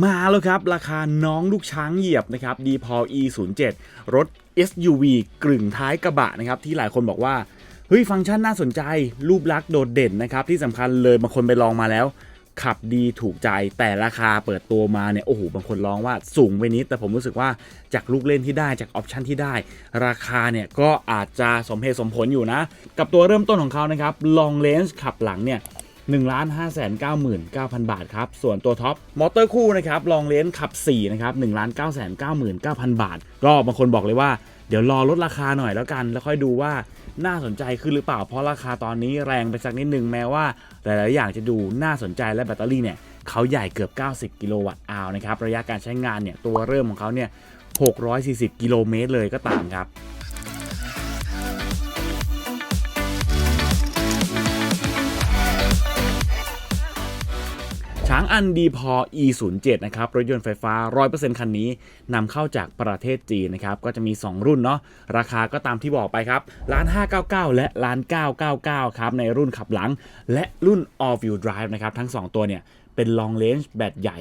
มาแล้วครับ ราคาน้องลูกช้างเหยียบนะครับ d p o l E07 รถ SUV กลึ่งท้ายกระบะนะครับ ที่หลายคนบอกว่า เฮ้ย ฟังก์ชันน่าสนใจ รูปลักษณ์โดดเด่นนะครับ ที่สำคัญเลยบางคนไปลองมาแล้ว ขับดีถูกใจแต่ราคาเปิดตัวมาเนี่ย โอ้โห บางคนร้องว่าสูงไปนิด แต่ผมรู้สึกว่าจากลูกเล่นที่ได้จากออปชันที่ได้ ราคาเนี่ยก็อาจจะสมเหตุสมผลอยู่นะ กับตัวเริ่มต้นของเขานะครับ long range ขับหลังเนี่ย 1 5 9 9 9 0 0 บาทครับ ส่วนตัวท็อปมอเตอร์คู่นะครับลองเลนขับ4นะครับ1 9 9 9 9 0 0 บาท ก็บางคนบอกเลยว่าเดี๋ยวรอลดราคาหน่อยแล้วกัน แล้วค่อยดูว่าน่าสนใจขึ้นหรือเปล่าเพราะราคาตอนนี้แรงไปสักนิดนึงแม้ว่าหลาย ๆ อย่างจะดูน่าสนใจและแบตเตอรี่เนี่ยเขาใหญ่เกือบ 90 กิโลวัตต์อาวนะครับระยะการใช้งานเนี่ยตัวเริ่มของเขาเนี่ย640 กิโลเมตรเลยก็ตามครับ ช้างอันดีพอ E07 นะครับ รถยนต์ไฟฟ้า 100%คันนี้นำเข้าจากประเทศจีนนะครับ ก็จะมี 2 รุ่นเนาะราคาก็ตามที่บอกไปครับล้าน599 และล้าน999 ครับ ในรุ่นขับหลัง และรุ่น All Wheel Drive นะครับ ทั้ง 2 ตัวเนี่ยเป็น Long Range แบตใหญ่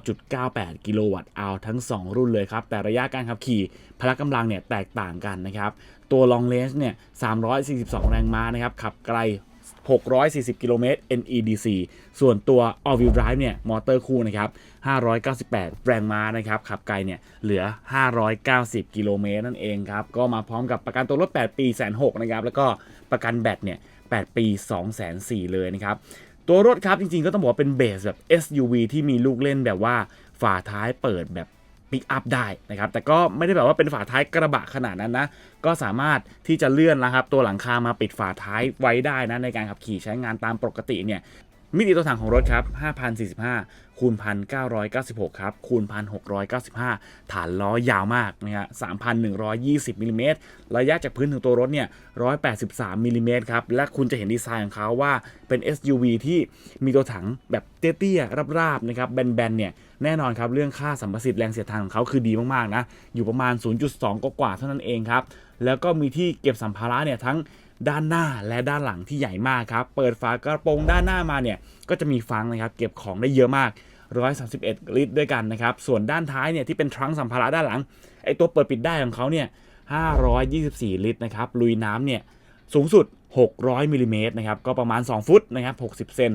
89.98 กิโลวัตต์เอาทั้ง 2 รุ่นเลยครับ แต่ระยะการขับขี่พละกำลังเนี่ยแตกต่างกันนะครับ ตัว Long Range เนี่ย 342 แรงม้านะครับ ขับไกล 640 กิโลเมตร NEDC ส่วนตัว All Wheel Drive เนี่ย มอเตอร์คู่นะครับ 598 แรงม้านะครับ ขับไกลเนี่ยเหลือ 590 กิโลเมตรนั่นเองครับ ก็มาพร้อมกับประกันตัวรถ 8 ปีแสนหกนะครับ แล้วก็ประกันแบตเนี่ย 8 ปี2 4 0 0 0เลยนะครับ ตัวรถครับจริงๆก็ต้องบอกว่าเป็นเบสแบบ SUV ที่มีลูกเล่นแบบว่าฝาท้ายเปิดแบบ ปิกอัพได้นะครับ แต่ก็ไม่ได้แบบว่าเป็นฝาท้ายกระบะขนาดนั้นนะ ก็สามารถที่จะเลื่อนนะครับ ตัวหลังคามาปิดฝาท้ายไว้ได้นะ ในการขับขี่ใช้งานตามปกติเนี่ยมิติตัวถังของรถครับ 5,045 คูณ 1,996 ครับ คูณ 1,695 ฐานล้อยาวมากนะฮะ3,120มิลลิเมตรระยะจากพื้นถึงตัวรถเนี่ย183มิลลิเมตรครับ และคุณจะเห็นดีไซน์ของเขาว่าเป็น SUV ที่มีตัวถังแบบเตี้ยๆราบๆนะครับแบนๆเนี่ยแน่นอนครับเรื่องค่าสัมประสิทธิ์แรงเสียดทานของเขาคือดีมากๆนะอยู่ประมาณ 0.2 กว่าเท่านั้นเองครับแล้วก็มีที่เก็บสัมภาระเนี่ยทั้งด้านหน้าและด้านหลังที่ใหญ่มากครับ เปิดฝากระโปรงด้านหน้ามาเนี่ย ก็จะมีฟังนะครับ เก็บของได้เยอะมาก 131 ลิตรด้วยกันนะครับ ส่วนด้านท้ายเนี่ยที่เป็นทรังสัมภาระด้านหลังไอตัวเปิดปิดได้ของเขาเนี่ย 524 ลิตรนะครับ ลุยน้ำเนี่ยสูงสุด 600มิลลิเมตรนะครับก็ประมาณ 2 ฟุตนะครับ60 เซน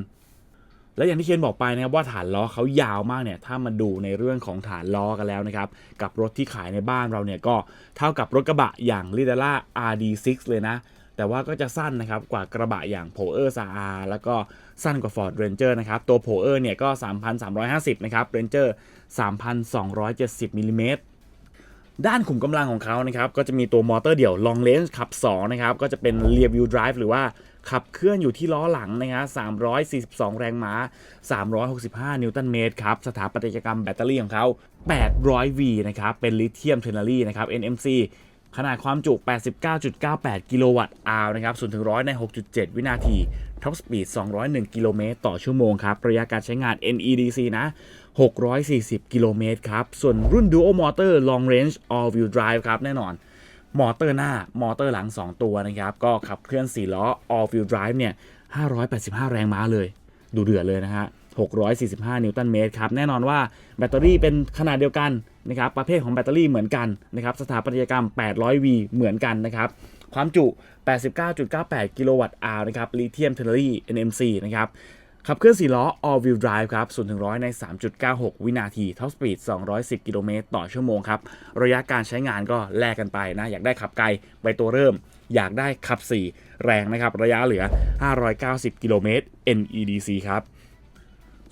และอย่างที่เคนบอกไปนะครับว่าฐานล้อเขายาวมากเนี่ยถ้ามาดูในเรื่องของฐานล้อกันแล้วนะครับ กับรถที่ขายในบ้านเราเนี่ยก็เท่ากับรถกระบะอย่าง l i d a l a RD6 เลยนะ แต่ว่าก็จะสั้นนะครับกว่ากระบะอย่าง p o e r SR แล้วก็สั้นกว่า Ford Ranger นะครับ ตัว p o e r เนี่ยก็ 3,350 นะครับ Ranger 3,270มิลลิเมตรด้านขุมกำลังของเขานะครับ ก็จะมีตัวมอเตอร์เดี่ยว long range ขับ 2 นะครับ ก็จะเป็น rear wheel drive หรือว่าขับเคลื่อนอยู่ที่ล้อหลังนะครับ342 แรงม้า 365 นิวตันเมตรครับ สถาปัตยกรรมแบตเตอรี่ของเขา 800V นะครับ เป็นลิเธียมเทอร์นารีนะครับ NMC ขนาดความจุ 89.98 กิโลวัตต์อาวนะครับ0ถึง 100 ใน 6.7 วินาทีท็อปสปีด201 กิโลเมตรต่อชั่วโมงครับ ระยะการใช้งาน NEDC นะ 640 กิโลเมตรครับ ส่วนรุ่น Duo Motor Long Range All Wheel Drive ครับ แน่นอน มอเตอร์หน้า มอเตอร์หลัง 2 ตัวนะครับ ก็ขับเคลื่อน 4 ล้อ All Wheel Drive เนี่ย 585 แรงม้าเลย ดูเดือดเลยนะฮะ 645 นิวตันเมตรครับ แน่นอนว่าแบตเตอรี่เป็นขนาดเดียวกันนะครับ ประเภทของแบตเตอรี่เหมือนกันนะครับ สถาปัตยกรรม 800V เหมือนกันนะครับ ความจุ 89.98 กิโลวัตต์อาวนะครับ ลิเธียมเทอร์รี NMC นะครับ ขับเคลื่อน4ล้อ all wheel drive ครับ0ถึง100 ใน 3.96 วินาทีท็อปสปีด210 กิโลเมตรต่อชั่วโมงครับ ระยะการใช้งานก็แลกกันไปนะ อยากได้ขับไกลไปตัวเริ่มอยากได้ขับ 4 แรงนะครับ ระยะเหลือ 590 กิโลเมตร NEDC ครับ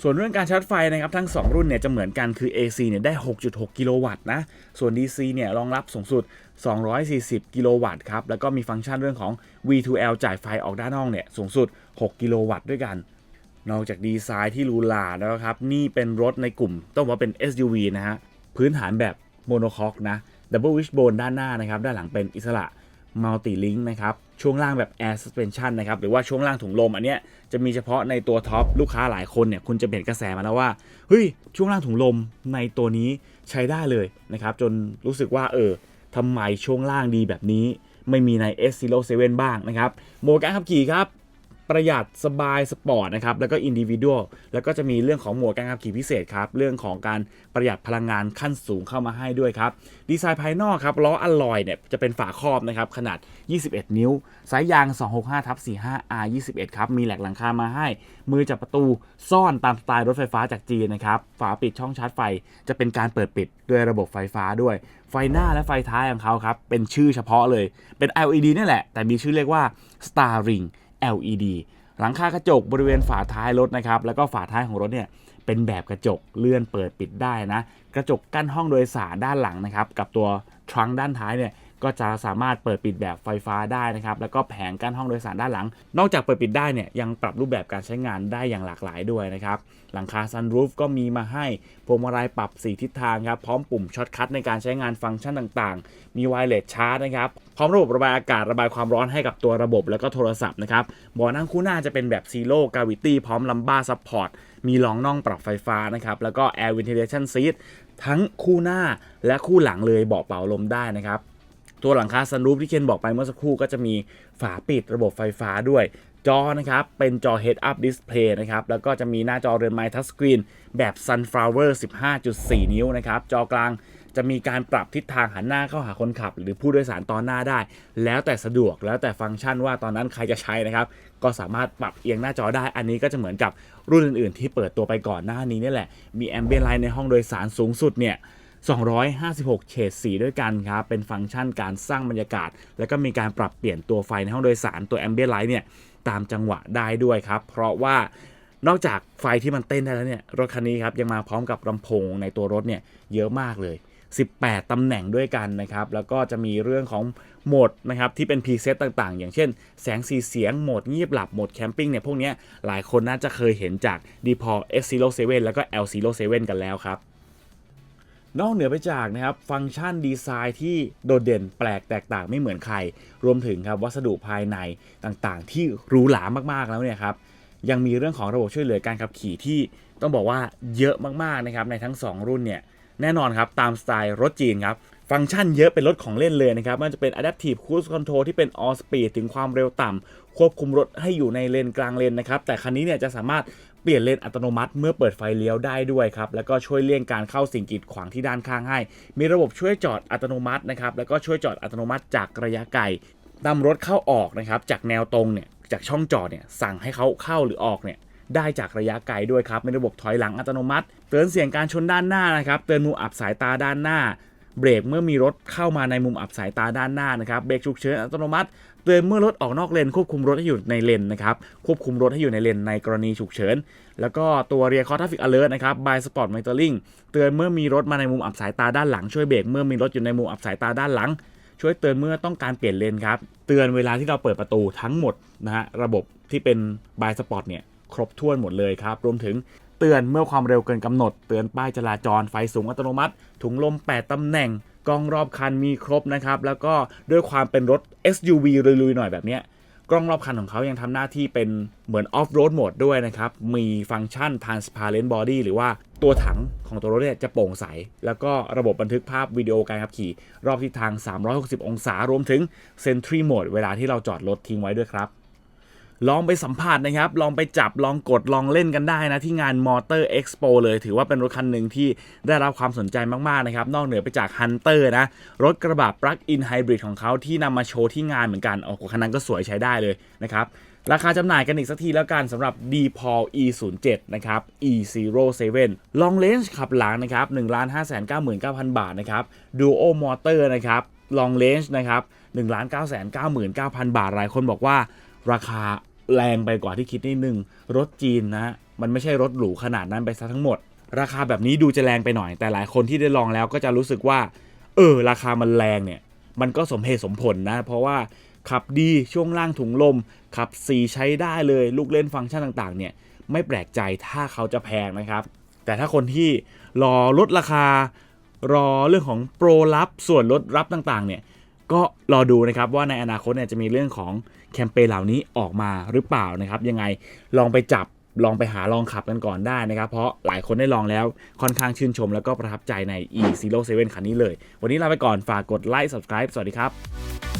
ส่วนเรื่องการชาร์จไฟนะครับทั้ง 2 รุ่นเนี่ยจะเหมือนกันคือ AC เนี่ยได้ 6.6 กิโลวัตต์นะ ส่วน DC เนี่ยรองรับสูงสุด 240 กิโลวัตต์ครับ แล้วก็มีฟังก์ชันเรื่องของ V2L จ่ายไฟออกด้านนอกเนี่ยสูงสุด 6 กิโลวัตต์ด้วยกัน นอกจากดีไซน์ที่หรูหราแล้วครับ นี่เป็นรถในกลุ่มต้องบอกว่าเป็น SUV นะฮะพื้นฐานแบบโมโนคอกนะ Double Wishbone ด้านหน้านะครับด้านหลังเป็นอิสระ มัลติลิงก์นะครับช่วงล่างแบบ Air Suspension นะครับหรือว่าช่วงล่างถุงลมอันเนี้ยจะมีเฉพาะในตัวท็อปลูกค้าหลายคนเนี่ยคุณจะเห็นกระแสมาแล้วว่าเฮ้ยช่วงล่างถุงลมในตัวนี้ใช้ได้เลยนะครับจนรู้สึกว่าเออทำไมช่วงล่างดีแบบนี้ ไม่มีใน S07 บ้างนะครับโมดการขับขี่ครับ ประหยัดสบายสปอร์ตนะครับแล้วก็อินดิวิ a l แล้วก็จะมีเรื่องของหมวดการขับขี่พิเศษครับเรื่องของการประหยัดพลังงานขั้นสูงเข้ามาให้ด้วยครับดีไซน์ภายนอกครับล้ออลลอยเนี่ยจะเป็นฝาครอบนะครับขนาด 21 นิ้วสายยาง 265ทับ45 R 21ครับมีแหลกหลังคามาให้ มือจับประตูซ่อนตามสไตล์รถไฟฟ้าจากจีนนะครับฝาปิดช่องชาร์จไฟจะเป็นการเปิดปิดด้วยระบบไฟฟ้าด้วย ไฟหน้าและไฟท้ายของเขาครับเป็นชื่อเฉพาะเลยเป็น LED นี่แหละ แต่มีชื่อเรียกว่า Starring LED หลังคากระจกบริเวณฝาท้ายรถนะครับ แล้วก็ฝาท้ายของรถเนี่ยเป็นแบบกระจกเลื่อนเปิดปิดได้นะ กระจกกั้นห้องโดยสารด้านหลังนะครับ กับตัวทรังด้านท้ายเนี่ย ก็จะสามารถเปิดปิดแบบไฟฟ้าได้นะครับ แล้วก็แผงกั้นห้องโดยสารด้านหลัง นอกจากเปิดปิดได้เนี่ยยังปรับรูปแบบการใช้งานได้อย่างหลากหลายด้วยนะครับ หลังคาซันรูฟก็มีมาให้พวงมาลัยปรับ 4 ทิศทางครับ พร้อมปุ่มช็อตคัทในการใช้งานฟังก์ชันต่างๆ มีไวเลสชาร์จนะครับ พร้อมระบบระบายอากาศระบายความร้อนให้กับตัวระบบแล้วก็โทรศัพท์นะครับเบาะนั่งคู่หน้าจะเป็นแบบซีโร่กาวิตี้พร้อมลัมบ้าซัพพอร์ตมีรองน่องปรับไฟฟ้านะครับแล้วก็ Air Ventilation Seat ทั้งคู่หน้าและคู่หลังเลยเบาะเป่าลมได้นะครับ ตัวหลังคาซันรูฟที่เคนบอกไปเมื่อสักครู่ก็จะมีฝาปิดระบบไฟฟ้าด้วย จอนะครับเป็นจอ Head Up Display นะครับแล้วก็จะมีหน้าจอเรือนไม้ทัชสกรีนแบบ Sunflower 15.4 นิ้วนะครับจอกลางจะมีการปรับทิศทางหันหน้าเข้าหาคนขับ หรือผู้โดยสารตอนหน้าได้ แล้วแต่สะดวกแล้วแต่ฟังก์ชันว่าตอนนั้นใครจะใช้นะครับ ก็สามารถปรับเอียงหน้าจอได้ อันนี้ก็จะเหมือนกับรุ่นอื่น ๆ ที่เปิดตัวไปก่อนหน้านี้นี่แหละ มีแอมเบียนไลน์ในห้องโดยสารสูงสุดเนี่ย 256 เฉดสีด้วยกันครับ เป็นฟังก์ชันการสร้างบรรยากาศ แล้วก็มีการปรับเปลี่ยนตัวไฟในห้องโดยสารตัว Ambient Light เนี่ยตามจังหวะได้ด้วยครับ เพราะว่านอกจากไฟที่มันเต้นได้แล้วเนี่ยรถคันนี้ครับยังมาพร้อมกับลำโพงในตัวรถเนี่ยเยอะมากเลย 18 ตำแหน่งด้วยกันนะครับ แล้วก็จะมีเรื่องของโหมดนะครับที่เป็นพรีเซตต่างๆ อย่างเช่น แสงสีเสียงโหมดเงียบหลับโหมดแคมปิ้งเนี่ยพวกนี้หลายคนน่าจะเคยเห็นจาก d p o X07 แล้วก็ L07 กันแล้วครับ นอกเหนือไปจากนะครับฟังก์ชันดีไซน์ที่โดดเด่นแปลกแตกต่างไม่เหมือนใคร รวมถึงครับวัสดุภายในต่างๆ ที่หรูหรามากๆแล้วเนี่ยครับยังมีเรื่องของระบบช่วยเหลือการขับขี่ที่ต้องบอกว่าเยอะมากๆนะครับในทั้ง 2 รุ่นเนี่ยแน่นอนครับตามสไตล์รถจีนครับฟังก์ชันเยอะเป็นรถของเล่นเลยนะครับไมันจะเป็น Adaptive Cruise Control ที่เป็น All Speed ถึงความเร็วต่ำควบคุมรถให้อยู่ในเลนกลางเลนนะครับแต่คันนี้เนี่ยจะสามารถ เปลี่ยนเลนอัตโนมัติเมื่อเปิดไฟเลี้ยวได้ด้วยครับ แล้วก็ช่วยเลี่ยงการเข้าสิ่งกีดขวางที่ด้านข้างให้ มีระบบช่วยจอดอัตโนมัตินะครับ แล้วก็ช่วยจอดอัตโนมัติจากระยะไกลนำรถเข้าออกนะครับ จากแนวตรงเนี่ย จากช่องจอดเนี่ย สั่งให้เขาเข้าหรือออกเนี่ย ได้จากระยะไกลด้วยครับ มีระบบถอยหลังอัตโนมัติ เตือนเสียงการชนด้านหน้านะครับ เตือนมุมอับสายตาด้านหน้า เบรกเมื่อมีรถเข้ามาในมุมอับสายตาด้านหน้านะครับเบรกฉุกเฉินอัตโนมัติเตือนเมื่อรถออกนอกเลนควบคุมรถให้อยู่ในเลนนะครับควบคุมรถให้อยู่ในเลนในกรณีฉุกเฉิน แล้วก็ตัว Rear Car Traffic Alert นะครับ By Spot Monitoring เตือนเมื่อมีรถมาในมุมอับสายตาด้านหลังช่วยเบรกเมื่อมีรถอยู่ในมุมอับสายตาด้านหลัง ช่วยเตือนเมื่อต้องการเปลี่ยนเลนครับเตือนเวลาที่เราเปิดประตูทั้งหมดนะฮะระบบที่เป็น By Spot เนี่ยครบถ้วนหมดเลยครับรวมถึง เตือนเมื่อความเร็วเกินกำหนด เตือนป้ายจราจรไฟสูงอัตโนมัติ ถุงลม 8ตำแหน่งกล้องรอบคันมีครบนะครับ แล้วก็ด้วยความเป็นรถ SUV ลุยๆหน่อยแบบนี้กล้องรอบคันของเขายังทำหน้าที่เป็นเหมือน off road mode ด้วยนะครับ มีฟังก์ชัน transparent body หรือว่าตัวถังของตัวรถเนี่ยจะโปร่งใส แล้วก็ระบบบันทึกภาพวิดีโอการขับขี่ รอบทิศทาง 360 องศารวมถึง Sentry Mode เวลาที่เราจอดรถทิ้งไว้ด้วยครับ ลองไปสัมผัสนะครับ ลองไปจับลองกดลองเล่นกันได้นะ ที่งาน Motor Expo เลย ถือว่าเป็นรถคันหนึ่งที่ได้รับความสนใจมาก ๆ นะครับ นอกเหนือไปจาก Hunter นะ รถกระบะ Plug-in Hybrid ของเขาที่นำมาโชว์ที่งานเหมือนกันโอ้โหคันนั้นก็สวยใช้ได้เลยนะครับราคาจำหน่ายกันอีกสักทีแล้วกันสำหรับ d p a l E07 นะครับ E07 Long Range ขับหลังนะครับ1 5 9 9 0 0 0 บาทนะครับ Duo Motor นะครับ Long Range นะครับ1 9 9 9 9 0 0 บาท หลายคนบอกว่าราคา แรงไปกว่าที่คิดนิดนึง รถจีนนะมันไม่ใช่รถหรูขนาดนั้นไปซะทั้งหมด ราคาแบบนี้ดูจะแรงไปหน่อย แต่หลายคนที่ได้ลองแล้วก็จะรู้สึกว่า เออ ราคามันแรงเนี่ย มันก็สมเหตุสมผลนะ เพราะว่าขับดีช่วงล่างถุงลม ขับสีใช้ได้เลย ลูกเล่นฟังก์ชันต่างๆ เนี่ย ไม่แปลกใจถ้าเขาจะแพงนะครับ แต่ถ้าคนที่รอลดราคา รอเรื่องของโปรลับส่วนลดรับต่างๆ เนี่ย ก็รอดูนะครับว่าในอนาคตเนี่ยจะมีเรื่องของแคมเปญเหล่านี้ออกมาหรือเปล่านะครับ ยังไงลองไปจับลองไปหาลองขับกันก่อนได้นะครับ เพราะหลายคนได้ลองแล้วค่อนข้างชื่นชม แล้วก็ประทับใจใน e 0 7คันนี้เลย วันนี้ลาไปก่อนฝากกดไลค์ subscribe สวัสดีครับ